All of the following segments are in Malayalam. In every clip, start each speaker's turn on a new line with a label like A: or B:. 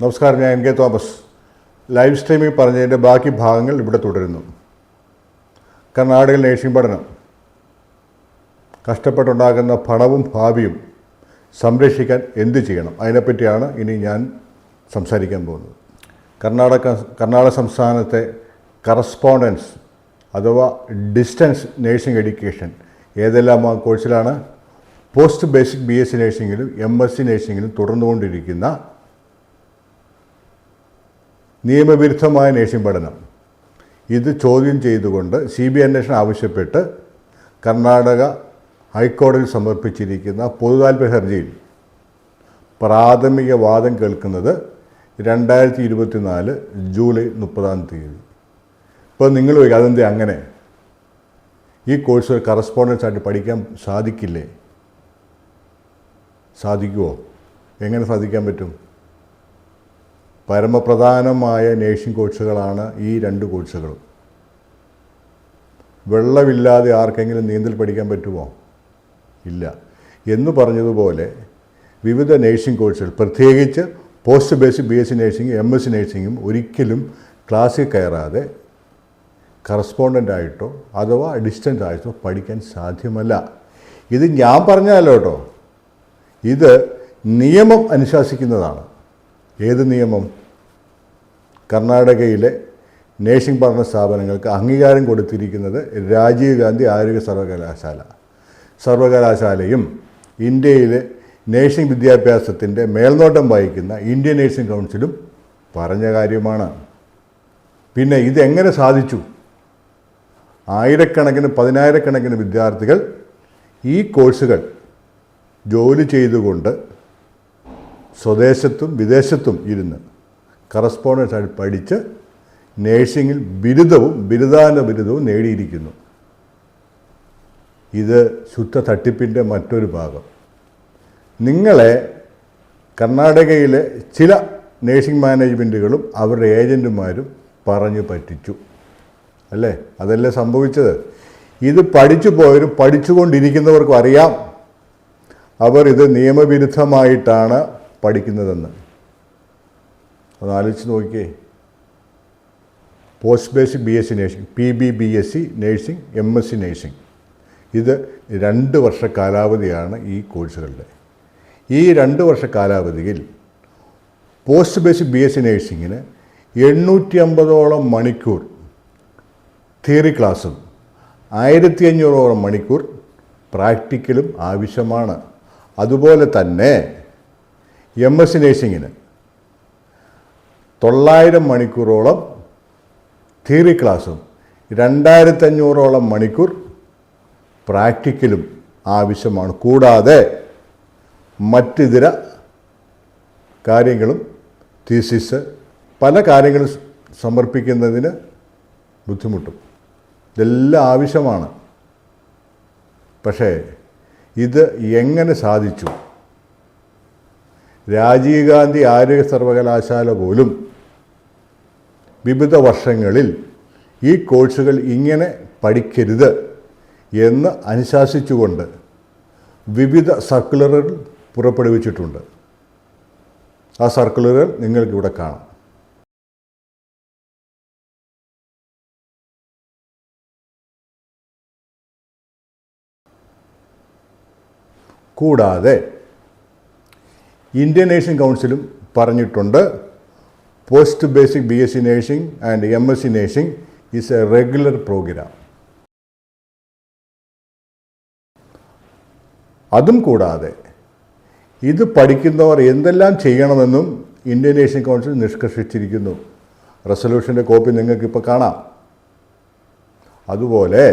A: നമസ്കാരം ഞാൻ M K Thomas. Live streaming പറഞ്ഞതിന്റെ ബാക്കി ഭാഗങ്ങൾ ഇവിടെ തുടരുന്നു. കർണാടകയിൽ നേഴ്സിംഗ് പഠനം. കഷ്ടപ്പെട്ടുണ്ടാകുന്ന പണവും ഭാവിയും സംരക്ഷിക്കാൻ എന്ത് ചെയ്യണം? അതിനെപ്പറ്റിയാണ് ഇനി ഞാൻ സംസാരിക്കാൻ പോകുന്നത്. കർണാടക കർണാടക സംസ്ഥാനത്തെ കറസ്പോണ്ടൻസ് അഥവാ ഡിസ്റ്റൻസ് നേഴ്സിംഗ് എഡ്യൂക്കേഷൻ ഏതെല്ലാം കോഴ്സിലാണ് post basic B S C നേഴ്സിംഗിലും M S C നേഴ്സിംഗിലും തുടർന്നുകൊണ്ടിരിക്കുന്ന നിയമവിരുദ്ധമായ നേഷ്യം പഠനം. ഇത് ചോദ്യം ചെയ്തുകൊണ്ട് സി ബി അന്വേഷണം ആവശ്യപ്പെട്ട് കർണാടക ഹൈക്കോടതിയിൽ സമർപ്പിച്ചിരിക്കുന്ന പൊതുതാൽപര്യ ഹർജിയിൽ പ്രാഥമിക വാദം കേൾക്കുന്നത് രണ്ടായിരത്തി ഇരുപത്തിനാല് ജൂലൈ മുപ്പതാം തീയതി. ഇപ്പോൾ നിങ്ങൾ ചോദിക്കും അതെന്ത് അങ്ങനെ? ഈ കോഴ്സ് കറസ്പോണ്ടൻസ് ആയിട്ട് പഠിക്കാൻ സാധിക്കില്ലേ? സാധിക്കുമോ എങ്ങനെ സാധിക്കാൻ പറ്റും? പരമപ്രധാനമായ നേഴ്സിംഗ് കോഴ്സുകളാണ് ഈ രണ്ട് കോഴ്സുകളും. വെള്ളമില്ലാതെ ആർക്കെങ്കിലും നീന്തൽ പഠിക്കാൻ പറ്റുമോ? ഇല്ല. എന്ന് പറഞ്ഞതുപോലെ വിവിധ നേഴ്സിംഗ് കോഴ്സുകൾ പ്രത്യേകിച്ച് post basic B S C nursing M S C നേഴ്സിംഗും ഒരിക്കലും ക്ലാസ്സിൽ കയറാതെ കറസ്പോണ്ടന്റ് ആയിട്ടോ അഥവാ ഡിസ്റ്റൻസ് ആയിട്ടോ പഠിക്കാൻ സാധ്യമല്ല. ഇത് ഞാൻ പറഞ്ഞല്ലോ കേട്ടോ. ഇത് നിയമം അനുശാസിക്കുന്നതാണ്. ഏത് നിയമം? കർണാടകയിലെ നേഴ്സിംഗ് പഠന സ്ഥാപനങ്ങൾക്ക് അംഗീകാരം കൊടുത്തിരിക്കുന്നത് രാജീവ് ഗാന്ധി ആരോഗ്യ സർവകലാശാല. സർവകലാശാലയും ഇന്ത്യയിലെ നേഴ്സിംഗ് വിദ്യാഭ്യാസത്തിന്റെ മേൽനോട്ടം വഹിക്കുന്ന ഇന്ത്യൻ നേഴ്സിംഗ് കൗൺസിലും പറഞ്ഞ കാര്യമാണ്. പിന്നെ ഇതെങ്ങനെ സാധിച്ചു? ആയിരക്കണക്കിന് പതിനായിരക്കണക്കിന് വിദ്യാർത്ഥികൾ ഈ കോഴ്സുകൾ ജോലി ചെയ്തുകൊണ്ട് സ്വദേശത്തും വിദേശത്തും ഇരുന്ന് കറസ്പോണ്ടൻസ് ആയി പഠിച്ച് നേഴ്സിങ്ങിൽ ബിരുദവും ബിരുദാന ബിരുദവും നേടിയിരിക്കുന്നു. ഇത് ശുദ്ധ തട്ടിപ്പിന്റെ മറ്റൊരു ഭാഗം. നിങ്ങളെ കർണാടകയിലെ ചില നേഴ്സിംഗ് മാനേജ്മെന്റുകളും അവരുടെ ഏജന്റുമാരും പറഞ്ഞു പറ്റിച്ചു. അല്ലേ? അതല്ലേ സംഭവിച്ചത്? ഇത് പഠിച്ചു പോയവരും പഠിച്ചുകൊണ്ടിരിക്കുന്നവർക്കും അറിയാം. അവർ ഇത് നിയമവിരുദ്ധമായിട്ടാണ് പഠിക്കുന്നതെന്ന്. ഒന്ന് ആലോചിച്ച് നോക്കിയേ post basic B S C nursing P B B S C nursing M S C nursing. ഇത് രണ്ട് വർഷ കാലാവധിയാണ് ഈ കോഴ്സുകളുടെ. ഈ രണ്ട് വർഷ കാലാവധിയിൽ post basic B S C നേഴ്സിങ്ങിന് എണ്ണൂറ്റി അമ്പതോളം മണിക്കൂർ തിയറി ക്ലാസ്സും ആയിരത്തി അഞ്ഞൂറോളം മണിക്കൂർ പ്രാക്ടിക്കലും ആവശ്യമാണ്. അതുപോലെ തന്നെ എം എസ് നേഴ്സിങ്ങിന് തൊള്ളായിരം മണിക്കൂറോളം തിയറി ക്ലാസ്സും രണ്ടായിരത്തഞ്ഞൂറോളം മണിക്കൂർ പ്രാക്ടിക്കലും ആവശ്യമാണ്. കൂടാതെ മറ്റിതര കാര്യങ്ങളും തീസിസ് പല കാര്യങ്ങളും സമർപ്പിക്കുന്നതിന് ബുദ്ധിമുട്ടും. ഇതെല്ലാം ആവശ്യമാണ്. പക്ഷേ ഇത് എങ്ങനെ സാധിച്ചു? രാജീവ് ഗാന്ധി ആരോഗ്യ സർവകലാശാല പോലും വിവിധ വർഷങ്ങളിൽ ഈ കോഴ്സുകൾ ഇങ്ങനെ പഠിക്കരുത് എന്ന് അനുശാസിച്ചുകൊണ്ട് വിവിധ സർക്കുലറുകൾ പുറപ്പെടുവിച്ചിട്ടുണ്ട്. ആ സർക്കുലറുകൾ നിങ്ങൾക്കിവിടെ കാണാം. കൂടാതെ ഇന്ത്യൻ നേഴ്സിംഗ് കൗൺസിലും പറഞ്ഞിട്ടുണ്ട്. Post basic B S C nursing and M S C nursing is a regular programme അതും കൂടാതെ ഇത് പഠിക്കുന്നവർ എന്തെല്ലാം ചെയ്യണമെന്നും ഇന്ത്യൻ നേഴ്സിംഗ് കൗൺസിൽ നിഷ്കർഷിച്ചിരിക്കുന്നു. റെസൊല്യൂഷന്റെ കോപ്പി നിങ്ങൾക്കിപ്പോൾ കാണാം. അതുപോലെ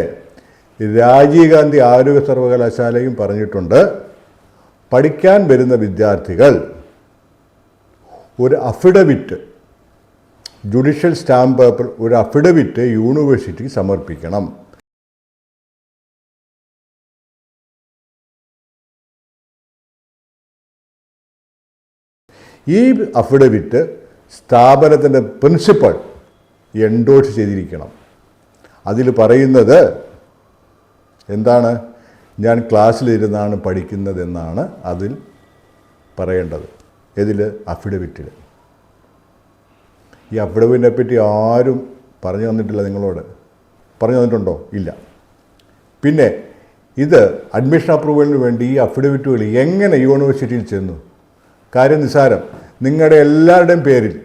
A: രാജീവ് ഗാന്ധി ആരോഗ്യ സർവകലാശാലയും പറഞ്ഞിട്ടുണ്ട്. പഠിക്കാൻ വരുന്ന വിദ്യാർത്ഥികൾ ഒരു അഫിഡവിറ്റ് ജുഡീഷ്യൽ സ്റ്റാമ്പ് പേപ്പർ ഒരു അഫിഡവിറ്റ് യൂണിവേഴ്സിറ്റിക്ക് സമർപ്പിക്കണം. ഈ അഫിഡവിറ്റ് സ്ഥാപനത്തിന്റെ പ്രിൻസിപ്പൾ എൻഡോഴ്സ് ചെയ്തിരിക്കണം. അതിൽ പറയുന്നത് എന്താണ്? ഞാൻ ക്ലാസ്സിലിരുന്നാണ് പഠിക്കുന്നതെന്നാണ് അതിൽ പറയേണ്ടത്. ഇതിൽ അഫിഡവിറ്റിൽ. ഈ അഫിഡവിറ്റിനെ പറ്റി ആരും പറഞ്ഞു തന്നിട്ടില്ല നിങ്ങളോട്. പറഞ്ഞു തന്നിട്ടുണ്ടോ? ഇല്ല. പിന്നെ ഇത് അഡ്മിഷൻ അപ്രൂവലിന് വേണ്ടി ഈ അഫിഡവിറ്റുകൾ എങ്ങനെ യൂണിവേഴ്സിറ്റിയിൽ ചെന്നു? കാര്യം നിസാരം നിങ്ങളുടെ എല്ലാവരുടെയും പേരിൽ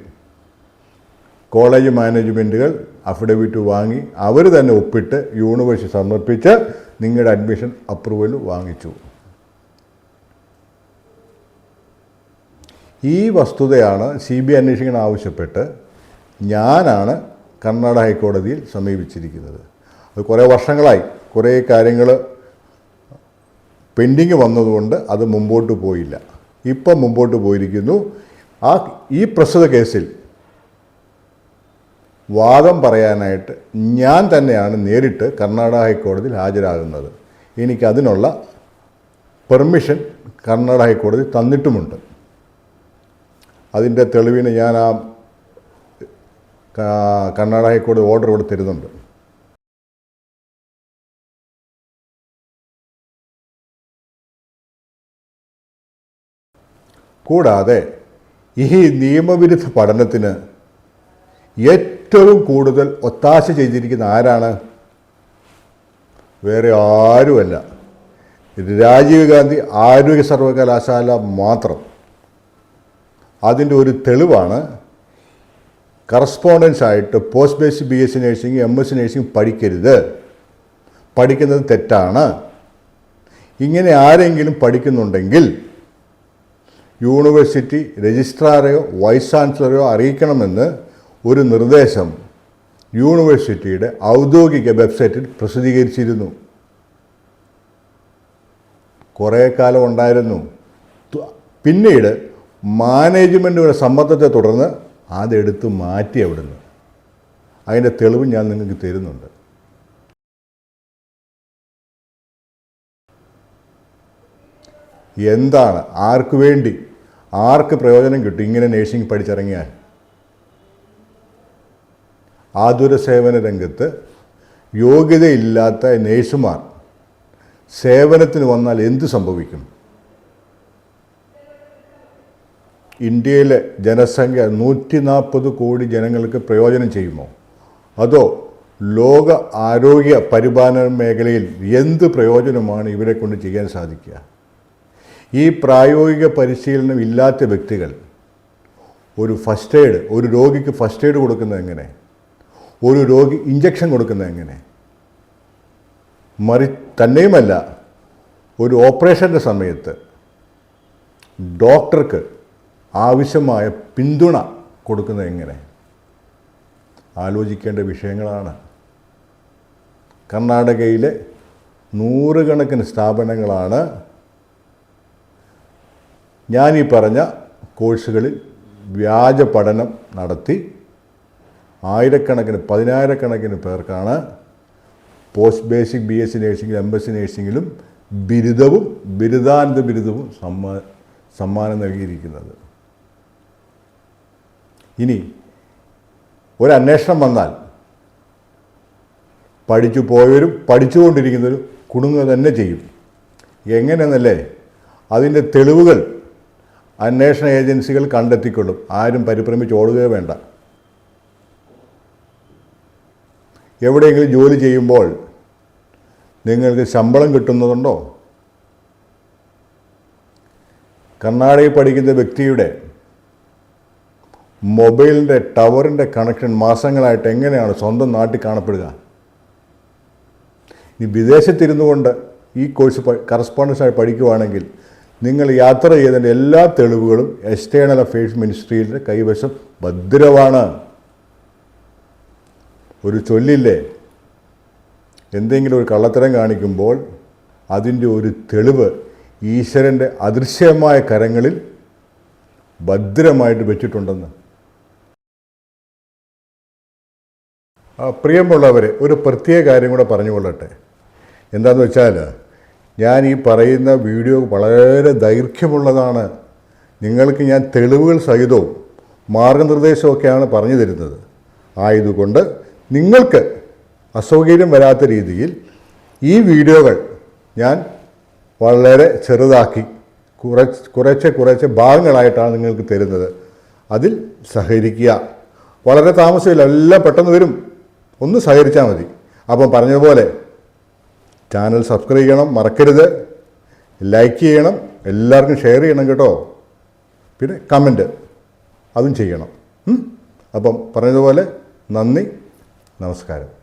A: കോളേജ് മാനേജ്മെന്റുകൾ അഫിഡവിറ്റ് വാങ്ങി അവർ തന്നെ ഒപ്പിട്ട് യൂണിവേഴ്സിറ്റി സമർപ്പിച്ച് നിങ്ങളുടെ അഡ്മിഷൻ അപ്രൂവൽ വാങ്ങിച്ചു. ഈ വസ്തുതയാണ് സി ബി ഐ അന്വേഷിക്കണം ആവശ്യപ്പെട്ട് ഞാനാണ് കർണാടക ഹൈക്കോടതിയിൽ സമീപിച്ചിരിക്കുന്നത്. അത് കുറേ വർഷങ്ങളായി. കുറേ കാര്യങ്ങൾ പെൻഡിങ് വന്നതുകൊണ്ട് അത് മുമ്പോട്ട് പോയില്ല. ഇപ്പം മുമ്പോട്ട് പോയിരിക്കുന്നു. ആ ഈ പ്രസ്തുത കേസിൽ വാദം പറയാനായിട്ട് ഞാൻ തന്നെയാണ് നേരിട്ട് കർണാടക ഹൈക്കോടതിയിൽ ഹാജരാകുന്നത്. എനിക്കതിനുള്ള പെർമിഷൻ കർണാടക ഹൈക്കോടതി തന്നിട്ടുമുണ്ട്. അതിന്റെ തെളിവിന് ഞാൻ ആ കർണാടക ഹൈക്കോടതി ഓർഡർ ഇവിടെ തരുന്നുണ്ട്. കൂടാതെ ഈ നിയമവിരുദ്ധ പഠനത്തിന് ഏറ്റവും കൂടുതൽ ഒത്താശ ചെയ്തിരിക്കുന്ന ആരാണ്? വേറെ ആരുമല്ല. രാജീവ് ഗാന്ധി ആരോഗ്യ സർവകലാശാല മാത്രം. അതിന്റെ ഒരു തെളിവാണ് കറസ്പോണ്ടൻസ് ആയിട്ട് post base B S C nursing M S C nursing പഠിക്കരുത്. പഠിക്കുന്നത് തെറ്റാണ്. ഇങ്ങനെ ആരെങ്കിലും പഠിക്കുന്നുണ്ടെങ്കിൽ യൂണിവേഴ്സിറ്റി രജിസ്ട്രാറെയോ വൈസ് ചാൻസലറെയോ അറിയിക്കണമെന്ന് ഒരു നിർദ്ദേശം യൂണിവേഴ്സിറ്റിയുടെ ഔദ്യോഗിക വെബ്സൈറ്റിൽ പ്രസിദ്ധീകരിച്ചിരുന്നു. കുറേ കാലം ഉണ്ടായിരുന്നു. പിന്നീട് മാനേജ്മെന്റിന്റെ സമ്മർദ്ദത്തെ തുടർന്ന് അതെടുത്ത് മാറ്റി അവിടുന്ന്. അതിന്റെ തെളിവ് ഞാൻ നിങ്ങൾക്ക് തരുന്നുണ്ട്. എന്താണ്? ആർക്ക് വേണ്ടി? ആർക്ക് പ്രയോജനം കിട്ടും? ഇങ്ങനെ നേഴ്സിംഗ് പഠിച്ചിറങ്ങിയാൽ? ആതുര സേവന രംഗത്ത് യോഗ്യതയില്ലാത്ത നേഴ്സുമാർ സേവനത്തിന് വന്നാൽ എന്ത് സംഭവിക്കും? ഇന്ത്യയിലെ ജനസംഖ്യ നൂറ്റി നാൽപ്പത് കോടി ജനങ്ങൾക്ക് പ്രയോജനം ചെയ്യുമോ? അതോ ലോക ആരോഗ്യ പരിപാലന മേഖലയിൽ എന്ത് പ്രയോജനമാണ് ഇവരെ കൊണ്ട് ചെയ്യാൻ സാധിക്കുക? ഈ പ്രായോഗിക പരിശീലനം ഇല്ലാത്ത വ്യക്തികൾ ഒരു ഫസ്റ്റ് എയ്ഡ് ഒരു രോഗിക്ക് ഫസ്റ്റ് എയ്ഡ് കൊടുക്കുന്നത് എങ്ങനെ? ഒരു രോഗി ഇഞ്ചക്ഷൻ കൊടുക്കുന്നത് എങ്ങനെ? മറി തന്നെയുമല്ല ഒരു ഓപ്പറേഷന്റെ സമയത്ത് ഡോക്ടർക്ക് ആവശ്യമായ പിന്തുണ കൊടുക്കുന്നത് എങ്ങനെ? ആലോചിക്കേണ്ട വിഷയങ്ങളാണ്. കർണാടകയിലെ നൂറുകണക്കിന് സ്ഥാപനങ്ങളാണ് ഈ പറഞ്ഞ കോഴ്സുകളിൽ വ്യാജ പഠനം നടത്തി ആയിരക്കണക്കിന് പതിനായിരക്കണക്കിന് പേർക്കാണ് post basic B S C നേഴ്സിംഗിലും M S C നേഴ്സിംഗിലും ബിരുദവും ബിരുദാനന്ത ബിരുദവും സമ്മാ സമ്മാനം നൽകിയിരിക്കുന്നത്. ഇനി ഒരു വന്നാൽ പഠിച്ചു പോയവരും പഠിച്ചുകൊണ്ടിരിക്കുന്നവരും കുടുങ്ങുക തന്നെ ചെയ്യും. എങ്ങനെയെന്നല്ലേ? അതിന്റെ തെളിവുകൾ അന്വേഷണ ഏജൻസികൾ കണ്ടെത്തിക്കൊള്ളും. ആരും പരിഭ്രമിച്ച് ഓടുകയോ വേണ്ട. എവിടെയെങ്കിലും ജോലി ചെയ്യുമ്പോൾ നിങ്ങൾക്ക് ശമ്പളം കിട്ടുന്നതുണ്ടോ? കർണാടകയിൽ പഠിക്കുന്ന വ്യക്തിയുടെ മൊബൈലിന്റെ ടവറിന്റെ കണക്ഷൻ മാസങ്ങളായിട്ട് എങ്ങനെയാണ് സ്വന്തം നാട്ടിൽ കാണപ്പെടുക? ഇനി വിദേശത്തിരുന്നു കൊണ്ട് ഈ കോഴ്സ് കറസ്പോണ്ടൻസായി പഠിക്കുവാണെങ്കിൽ നിങ്ങൾ യാത്ര ചെയ്തതിന്റെ എല്ലാ തെളിവുകളും എക്സ്റ്റേണൽ അഫയേഴ്സ് മിനിസ്ട്രിയിലെ കൈവശം ഭദ്രമാണ്. ഒരു ചൊല്ലില്ലേ? എന്തെങ്കിലും ഒരു കള്ളത്തരം കാണിക്കുമ്പോൾ അതിന്റെ ഒരു തെളിവ് ഈശ്വരന്റെ അദൃശ്യമായ കരങ്ങളിൽ ഭദ്രമായിട്ട് വെച്ചിട്ടുണ്ടെന്ന്. പ്രിയമുള്ളവരെ ഒരു പ്രത്യേക കാര്യം കൂടെ പറഞ്ഞുകൊള്ളട്ടെ എന്താണെന്ന് വെച്ചാൽ ഞാൻ ഈ പറയുന്ന വീഡിയോ വളരെ ദൈർഘ്യമുള്ളതാണ്. നിങ്ങൾക്ക് ഞാൻ തെളിവുകൾ സഹിതവും മാർഗനിർദ്ദേശമൊക്കെയാണ് പറഞ്ഞു തരുന്നത്. ആയതുകൊണ്ട് നിങ്ങൾക്ക് അസൗകര്യം വരാത്ത രീതിയിൽ ഈ വീഡിയോകൾ ഞാൻ വളരെ ചെറുതാക്കി കുറച്ച് കുറച്ച് കുറച്ച് ഭാഗങ്ങളായിട്ടാണ് നിങ്ങൾക്ക് തരുന്നത്. അതിൽ സഹകരിക്കുക. വളരെ താമസമില്ല. എല്ലാം പെട്ടെന്ന് വരും. ഒന്ന് സഹകരിച്ചാൽ മതി. അപ്പം പറഞ്ഞതുപോലെ ചാനൽ സബ്സ്ക്രൈബ് ചെയ്യണം മറക്കരുത്. ലൈക്ക് ചെയ്യണം എല്ലാവർക്കും ഷെയർ ചെയ്യണം കേട്ടോ. പിന്നെ കമന്റ് അതും ചെയ്യണം? അപ്പം പറഞ്ഞതുപോലെ നന്ദി. നമസ്കാരം.